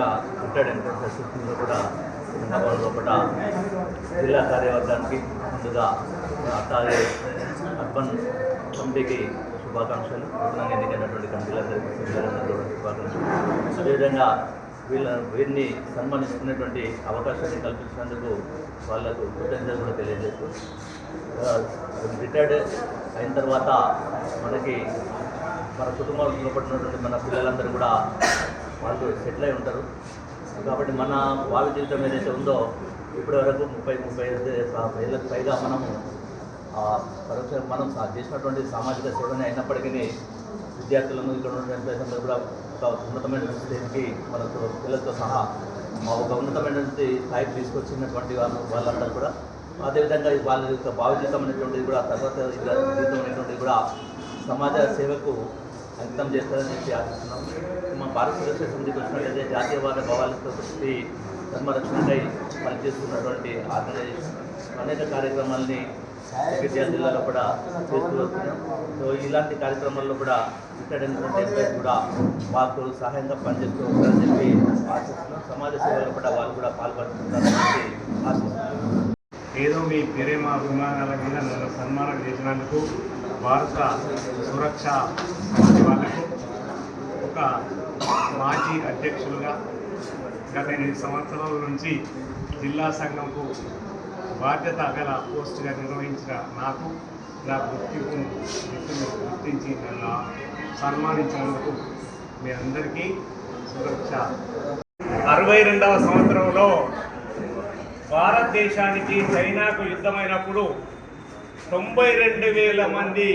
గా retired entrance కూడా ఉన్న లోపల జిల్లా కార్యవర్గానికి ముందుగా అట్లాగే అర్బన్ కమిటీకి శుభాకాంక్షలు. నూతనంగా ఎన్నికైనటువంటి కమిటీలందరికీ శుభాకాంక్షలు. అదేవిధంగా వీళ్ళ వీరిని సన్మానిస్తున్నటువంటి అవకాశాన్ని కల్పించినందుకు వాళ్ళకు కృతజ్ఞతలు కూడా తెలియజేస్తూ రిటైర్డ్ అయిన తర్వాత మనకి మన కుటుంబంలో పడినటువంటి మన పిల్లలందరూ కూడా వాళ్ళు సెటిల్ అయి ఉంటారు. కాబట్టి మన వాళ్ళ జీవితం ఏదైతే ఉందో ఇప్పటి వరకు ముప్పై ముప్పై ఐదు ఏళ్ళకు పైగా మనము పరోక్ష మనం చేసినటువంటి సామాజిక సేవనే అయినప్పటికీ విద్యార్థులను ఇక్కడ ఉన్నటువంటి అందరూ కూడా ఒక ఉన్నతమైన స్థితికి మనకు పిల్లలతో సహా మా ఒక ఉన్నతమైనటువంటి స్థాయికి తీసుకొచ్చినటువంటి వాళ్ళు వాళ్ళందరూ కూడా అదేవిధంగా వాళ్ళ యొక్క భావజీవితం అనేటువంటిది కూడా తర్వాత జీవితం అనేటువంటిది కూడా సమాజ సేవకు అంకితం చేస్తారని చెప్పి ఆశిస్తున్నాం. భారతదేశ భారత సురక్ష సమితికి వచ్చినట్లయితే జాతీయవాద భావాలతో దృష్టి ధర్మరక్షణకై పనిచేస్తున్నటువంటి ఆర్గనైజేషన్ అనేక కార్యక్రమాల్ని జగిత్యాల జిల్లాలో కూడా చేస్తూ వస్తున్నాం. సో ఇలాంటి కార్యక్రమాల్లో కూడా ఇక్కడ ఎంప్లాయీస్ కూడా మాకు సహాయంగా పనిచేస్తూ ఉంటారని చెప్పి ఆశిస్తున్నాం. సమాజ సేవలో కూడా వాళ్ళు కూడా పాల్పడుతుంటారని చెప్పి ఆశిస్తున్నాం. ఏదో మీ ప్రేమ అభిమానాల మీద నన్ను సన్మానం చేసినందుకు భారత సురక్ష వాళ్ళకు మాజీ అధ్యక్షులుగా గత ఎనిమిది సంవత్సరాల నుంచి జిల్లా సంఘంకు బాధ్యత గల పోస్టుగా నిర్వహించిన నాకు నా గుర్తింపును మిత్రులు గుర్తించి నన్ను సన్మానించినందుకు మీ అందరికీ సురక్ష అరవై రెండవ సంవత్సరంలో భారతదేశానికి చైనాకు యుద్ధమైనప్పుడు తొంభై రెండు వేల మంది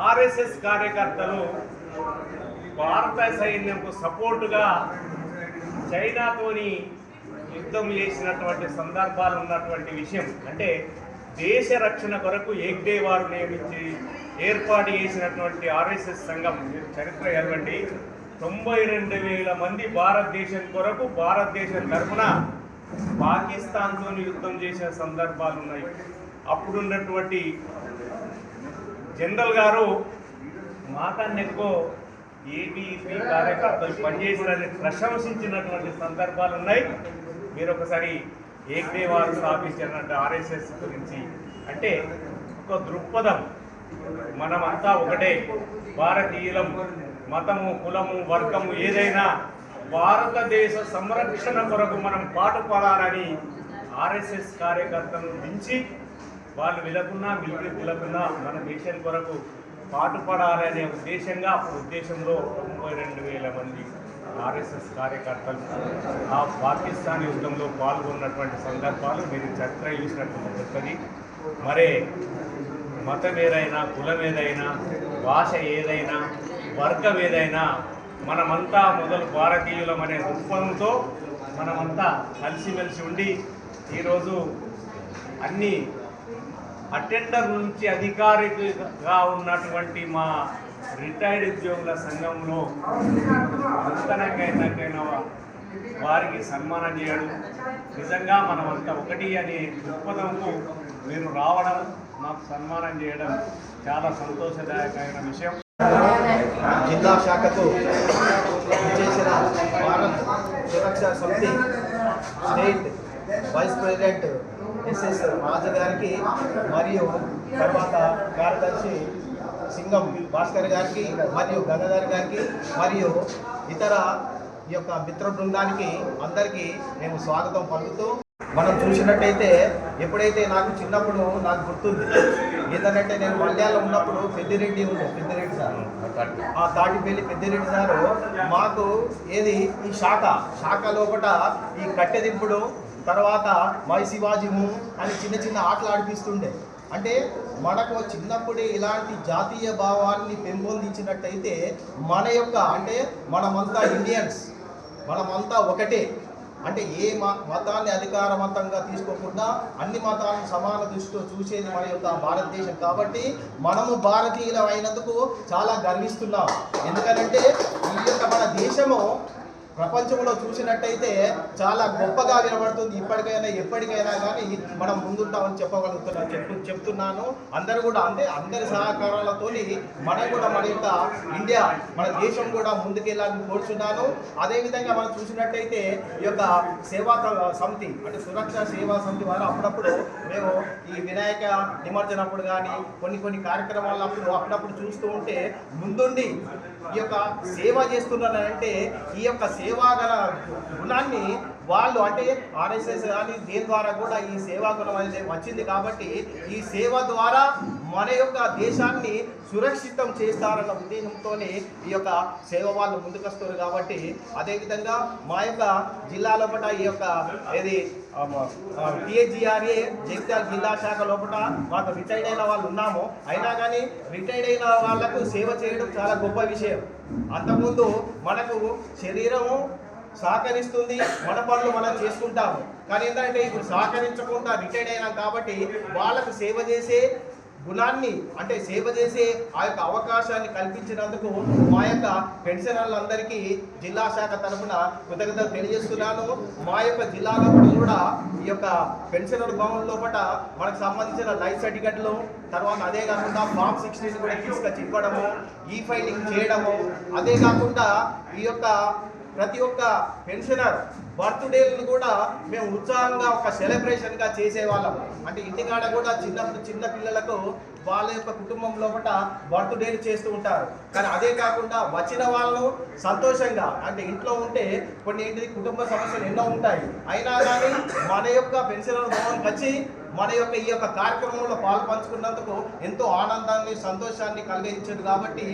ఆర్ఎస్ఎస్ కార్యకర్తలు భారత సైన్యంకు సపోర్టుగా చైనాతోని యుద్ధం చేసినటువంటి సందర్భాలు ఉన్నటువంటి విషయం. అంటే దేశ రక్షణ కొరకు ఏక్డే వారు నియమించి ఏర్పాటు చేసినటువంటి ఆర్ఎస్ఎస్ సంఘం చరిత్ర ఎటువంటి తొంభై రెండు వేల మంది భారతదేశం కొరకు భారతదేశం తరఫున పాకిస్తాన్తో యుద్ధం చేసిన సందర్భాలు ఉన్నాయి. అప్పుడున్నటువంటి జనరల్ గారు మాకన్నా ఎక్కువ ఏబీపీ కార్యకర్తలు పనిచేసినని ప్రశంసించినటువంటి సందర్భాలు ఉన్నాయి మీరు ఒకసారి ఏకదే వారు స్థాపించినటువంటి ఆర్ఎస్ఎస్ గురించి అంటే ఒక దృక్పథం మనమంతా ఒకటే. భారతీయులం మతము కులము వర్గము ఏదైనా భారతదేశ సంరక్షణ కొరకు మనం పాటుపడాలని ఆర్ఎస్ఎస్ కార్యకర్తలను దించి వాళ్ళు విలకున్నా మిలిటరీ విలకున్నా మన దేశం కొరకు పాటుపడాలనే ఉద్దేశంగా అప్పుడు ఉద్దేశంలో తొంభై రెండు వేల మంది ఆర్ఎస్ఎస్ కార్యకర్తలు ఆ పాకిస్తాన్ యుద్ధంలో పాల్గొన్నటువంటి సందర్భాలు మీరు చరిత్ర చూసినటువంటి చెప్తుంది మరే మతం ఏదైనా కులం ఏదైనా భాష ఏదైనా వర్గం ఏదైనా మనమంతా మొదలు భారతీయులం అనే దృక్పథంతో మనమంతా కలిసిమెలిసి ఉండి ఈరోజు అన్ని అటెండర్ నుంచి అధికారిగా ఉన్నటువంటి మా రిటైర్డ్ ఉద్యోగుల సంఘంలో నూతనంగా వారికి సన్మానం చేయడం నిజంగా మనమంతా ఒకటి అనే దృక్పథంకు మీరు రావడం మాకు సన్మానం చేయడం చాలా సంతోషదాయకమైన విషయం. జిల్లా శాఖకు చేసిన Bharat Suraksha Samiti state vice president SS Raju గారికి మరియు తర్వాత కార్యదర్శి సింగం భాస్కర్ గారికి మరియు గంగాధర్ గారికి మరియు ఇతర ఈ యొక్క మిత్ర బృందానికి అందరికీ మేము స్వాగతం పలుకుతూ మనం చూసినట్టయితే ఎప్పుడైతే నాకు చిన్నప్పుడు నాకు గుర్తుంది ఏంటంటే నేను మల్యాలో ఉన్నప్పుడు పెద్దిరెడ్డి ఉండే పెద్దిరెడ్డి సార్. ఆ తాటిపల్లి పెద్దిరెడ్డి సారు మాకు ఏది? ఈ శాఖ. శాఖ లోపల ఈ కట్టె దింపుడు తర్వాత మై శివాజీము అని చిన్న చిన్న ఆటలు ఆడిపిస్తుండే. అంటే మనకు చిన్నప్పుడే ఇలాంటి జాతీయ భావాన్ని పెంపొందించినట్టయితే మన యొక్క అంటే మనమంతా ఇండియన్స్ మనమంతా ఒకటే. అంటే ఏ మతాన్ని అధికారవంతంగా తీసుకోకుండా అన్ని మతాలను సమాన దృష్టితో చూసేది మన యొక్క భారతదేశం. కాబట్టి మనము భారతీయులం అయినందుకు చాలా గర్విస్తున్నాం. ఎందుకంటే ఈ యొక్క మన దేశము ప్రపంచంలో చూసినట్టయితే చాలా గొప్పగా వినబడుతుంది. ఇప్పటికైనా ఎప్పటికైనా కానీ మనం ముందుంటామని చెప్పగలుగుతున్నా చెప్పు చెప్తున్నాను. అందరూ కూడా అంటే అందరి సహకారాలతో మనం కూడా మన యొక్క ఇండియా మన దేశం కూడా ముందుకెళ్ళాలని కోరుచున్నాను. అదేవిధంగా మనం చూసినట్టయితే ఈ యొక్క సేవా సమితి అంటే సురక్ష సేవా సమితి వారు అప్పుడప్పుడు మేము ఈ వినాయక నిమజ్జనప్పుడు కానీ కొన్ని కొన్ని కార్యక్రమాలప్పుడు అప్పుడప్పుడు చూస్తూ ఉంటే ముందుండి ఈ యొక్క సేవ చేస్తున్నారంటే ఈ యొక్క సేవా గల గుణాన్ని వాళ్ళు అంటే ఆర్ఎస్ఎస్ కానీ దీని ద్వారా కూడా ఈ సేవా గుణం అనేది వచ్చింది కాబట్టి ఈ సేవ ద్వారా మన యొక్క దేశాన్ని సురక్షితం చేస్తారన్న ఉద్దేశంతోనే ఈ యొక్క సేవ వాళ్ళు ముందుకొస్తారు కాబట్టి అదేవిధంగా మా యొక్క జిల్లాలో ఈ యొక్క ఏది టిహెచ్జిఆర్ఏ జగిత్యాల జిల్లా శాఖ లోపల మాకు రిటైర్డ్ అయిన వాళ్ళు ఉన్నాము. అయినా కానీ రిటైర్డ్ అయిన వాళ్ళకు సేవ చేయడం చాలా గొప్ప విషయం. అంతకుముందు మనకు శరీరము సహకరిస్తుంది మన పనులు మనం చేసుకుంటాము. కానీ ఏంటంటే ఇప్పుడు సహకరించకుండా రిటైర్డ్ అయినాం కాబట్టి వాళ్ళకు సేవ చేసే గుణాన్ని అంటే సేవ చేసే ఆ యొక్క అవకాశాన్ని కల్పించినందుకు మా యొక్క పెన్షనర్లందరికీ జిల్లా శాఖ తరఫున కృతజ్ఞతలు తెలియజేస్తున్నాను. మా యొక్క జిల్లాలో కూడా ఈ యొక్క పెన్షనర్ భవన్ లోపల మనకు సంబంధించిన లైఫ్ సర్టిఫికెట్లు తర్వాత అదే కాకుండా ఫామ్ సిక్స్టీన్ కూడా తీసుకొచ్చి ఇవ్వడము ఈ ఫైలింగ్ చేయడము అదే కాకుండా ఈ యొక్క ప్రతి ఒక్క పెన్షనర్ బర్త్డేలను కూడా మేము ఉత్సాహంగా ఒక సెలబ్రేషన్గా చేసేవాళ్ళం. అంటే ఇంటికాడ కూడా చిన్నప్పుడు చిన్న పిల్లలకు వాళ్ళ యొక్క కుటుంబం లోపల బర్త్డేలు చేస్తూ ఉంటారు. కానీ అదే కాకుండా వచ్చిన వాళ్ళు సంతోషంగా అంటే ఇంట్లో ఉంటే కొన్ని ఏంటిది కుటుంబ సమస్యలు ఎన్నో ఉంటాయి. అయినా కానీ మన యొక్క పెన్షనర్ భవన్కి వచ్చి మన యొక్క ఈ యొక్క కార్యక్రమంలో పాలు పంచుకున్నందుకు ఎంతో ఆనందాన్ని సంతోషాన్ని కలిగించారు కాబట్టి